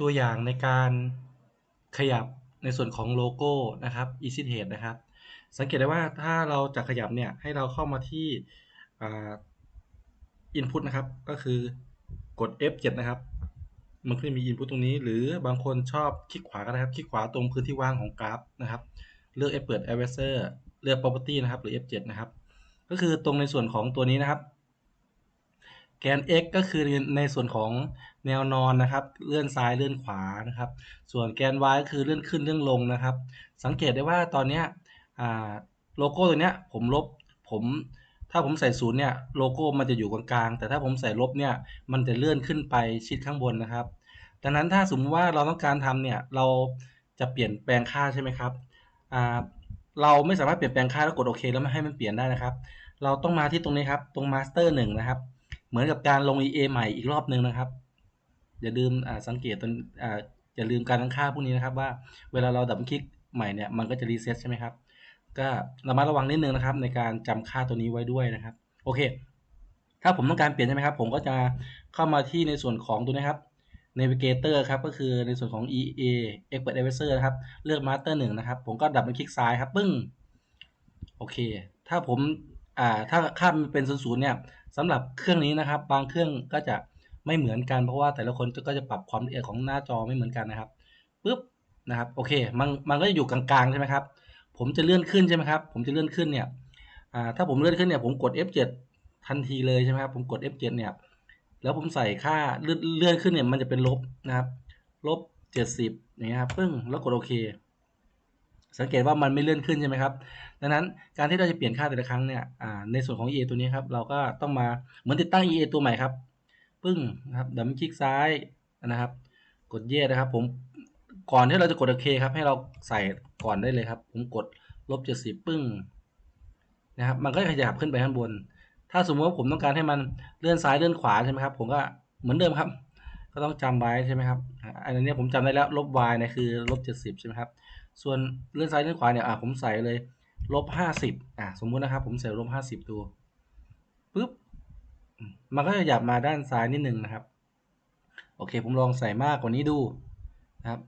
ตัวอย่างในการขยับในส่วนของโลโก้นะครับ Easy t a d e นะครับ สังเกตได้ว่าถ้าเราจะขยับเนี่ยให้เราเข้ามาที่อ่า input นะครับ ก็คือกด F7 นะครับ มันก็จะมี input ตรงนี้ หรือบางคนชอบคลิกขวาก็ได้ครับ คลิกขวาตรงพื้นที่ว่างของกราฟนะครับ เลือก F เปิด Advisor เลือก Property นะครับ หรือ F7 นะครับ ก็คือตรงในส่วนของตัวนี้นะครับ แกน x ก็คือในส่วนของแนวนอนนะครับ เลื่อนซ้ายเลื่อนขวานะครับ ส่วนแกน y ก็คือเลื่อนขึ้นเลื่อนลงนะครับ สังเกตได้ว่าตอนนี้โลโก้ตัวเนี้ยผมลบผมถ้าผมใส่ศูนย์เนี่ยโลโก้มันจะอยู่กลางๆ แต่ถ้าผมใส่ลบเนี่ยมันจะเลื่อนขึ้นไปชิดข้างบนนะครับดังนั้นถ้าสมมติว่าเราต้องการทำเนี่ยเราจะเปลี่ยนแปลงค่าใช่ไหมครับเราไม่สามารถเปลี่ยนแปลงค่าแล้วกดโอเคแล้วม่ให้มันเปลี่ยนได้นะครับ เราต้องมาที่ตรงนี้ครับตรง master 1นะครับ เหมือนกับการลง EA ใหม่อีกรอบนึงนะครับ อย่าลืมสังเกตตอนอย่าลืมการตั้งค่าพวกนี้นะครับว่าเวลาเราดับคลิกใหม่เนี่ยมันก็จะรีเซ็ตใช่ไหมครับ ก็ระมัดระวังนิดนึงนะครับ ในการจำค่าตัวนี้ไว้ด้วยนะครับ โอเค ถ้าผมต้องการเปลี่ยนใช่ไหมครับ ผมก็จะเข้ามาที่ในส่วนของตัวนี้ครับ Navigator ครับก็คือในส่วนของ EA Expert Advisor นะครับเลือก Master 1 นะครับ ผมก็ดับเบิลคลิกซ้ายครับปึ้งโอเค ถ้าผม อ่าถ้าค่ามันเป็นศูนย์เนี่ยสำหรับเครื่องนี้นะครับ บางเครื่องก็จะไม่เหมือนกันเพราะว่าแต่ละคนก็จะปรับความละเอียดของหน้าจอไม่เหมือนกันนะครับปุ๊บนะครับโอเคมันมันก็จะอยู่กลางๆใช่ไหมครับผมจะเลื่อนขึ้นใช่ไหมครับผมจะเลื่อนขึ้นเนี่ยอ่าถ้าผมเลื่อนขึ้นเนี่ยผมกด F7 ทันทีเลยใช่ไหมครับผมกด F7 เนี่ยแล้วผมใส่ค่าเลื่อนเลื่อนขึ้นเนี่ยมันจะเป็นลบนะครับลบ70อย่างเงี้ยครับปึ้งแล้วกดโอเค สังเกตว่ามันไม่เลื่อนขึ้นใช่ไหมครับ ดังนั้นการที่เราจะเปลี่ยนค่าแต่ละครั้งเนี่ยในส่วนของ EA ตัวนี้ครับเราก็ต้องมาเหมือนติดตั้ง EA ตัวใหม่ครับ ปึ้งนะครับดับคลิกซ้ายนะครับ กดเย่นะครับ ผมก่อนที่เราจะกดโอเคครับ ให้เราใส่ก่อนได้เลยครับ ผมกดลบเจ็ดสิบปึ้งนะครับ มันก็ขยับขึ้นไปข้างบน ถ้าสมมติว่าผมต้องการให้มันเลื่อนซ้ายเลื่อนขวาใช่ไหมครับ ผมก็เหมือนเดิมครับ ก็ต้องจำไว้ใช่ไหมครับอันนี้ผมจำได้แล้วลบ y นี่ยคือลบเจ็ดสิบใช่ไหมครับ ส่วนเลื่อนซ้ายเลื่อนขวาเนี่ยอะผมใส่เลยลบห้าสิบอะสมมุตินะครับ ผมใส่ลบห้าสิบตัวปุ๊บมันก็จะหยับมาด้านซ้ายนิดนึงนะครับ โอเค ผมลองใส่มากกว่านี้ดูนะครับ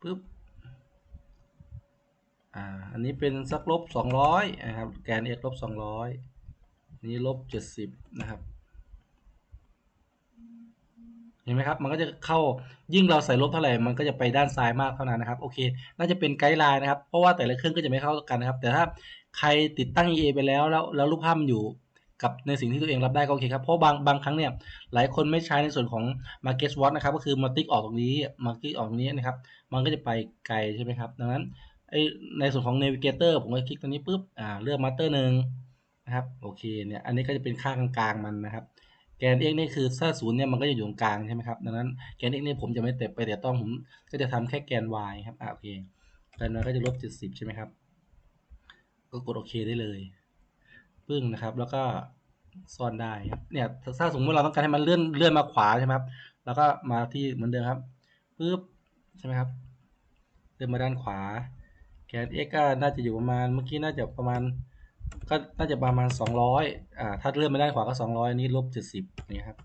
ปุ๊บอ่าอันนี้เป็นสักลบสองร้อยนะครับแกน x ลบสองร้อยนี้ลบเจ็ดสิบนะครับ ห็นไหมครับ มันก็จะเข้ายิ่งเราใส่ลบเท่าไหร่ มันก็จะไปด้านซ้ายมากเท่านั้นนะครับ โอเค น่าจะเป็นไกด์ไลน์นะครับ เพราะว่าแต่ละเครื่องก็จะไม่เข้ากันนะครับ แต่ถ้าใครติดตั้ง EA ไปแล้ว แล้วแล้วรูปภาพอยู่กับในสิ่งที่ตัวเองรับได้ก็โอเคครับ เพราะบางบางครั้งเนี่ย หลายคนไม่ใช้ในส่วนของ Market Watch นะครับ ก็คือมาติ๊กออกตรงนี้ มาติ๊กออกตรงนี้นะครับ มันก็จะไปไกลใช่ไหมครับ ดังนั้นไอในส่วนของ Navigator ผมก็คลิกตรงนี้ปุ๊บ อ่า เลือก Master หนึ่งนะครับ โอเค เนี่ย อันนี้ก็จะเป็นค่ากลางๆมันนะครับ แกน x นี่คือถ้าศูนย์เนี่ยมันก็จะอยู่ตรงกลางใช่ไหมครับดังนั้นแกน x นี่ผมจะไม่เตะไปแต่ต้องผมก็จะทำแค่แกน y ครับอ่าโอเคแกน y ก็จะลบ70ใช่ไหมครับ ก็กดโอเคได้เลยปึ้งนะครับ แล้วก็ซ่อนได้ครับเนี่ยถ้าสมมติเราต้องการให้มันเลื่อนเลื่อนมาขวาใช่ไหมครับ แล้วก็มาที่เหมือนเดิมครับปึ๊บใช่ไหมครับเลื่อนมาด้านขวาแกน x ก็น่าจะอยู่ประมาณเมื่อกี้น่าจะประมาณ ก็น่าจะประมาณสองร้อยอ่า ถ้าเลื่อนไปด้านขวาก็สองร้อยนี้ลบเจ็ดสิบนี่ครับ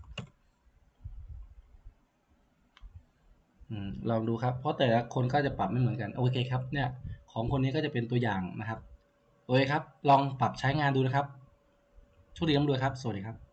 อืม ลองดูครับ เพราะแต่ละคนก็จะปรับไม่เหมือนกัน โอเคครับ เนี่ย ของคนนี้ก็จะเป็นตัวอย่างนะครับ โอเคครับ ลองปรับใช้งานดูนะครับ โชคดีร่ำรวยครับ สวัสดีครับ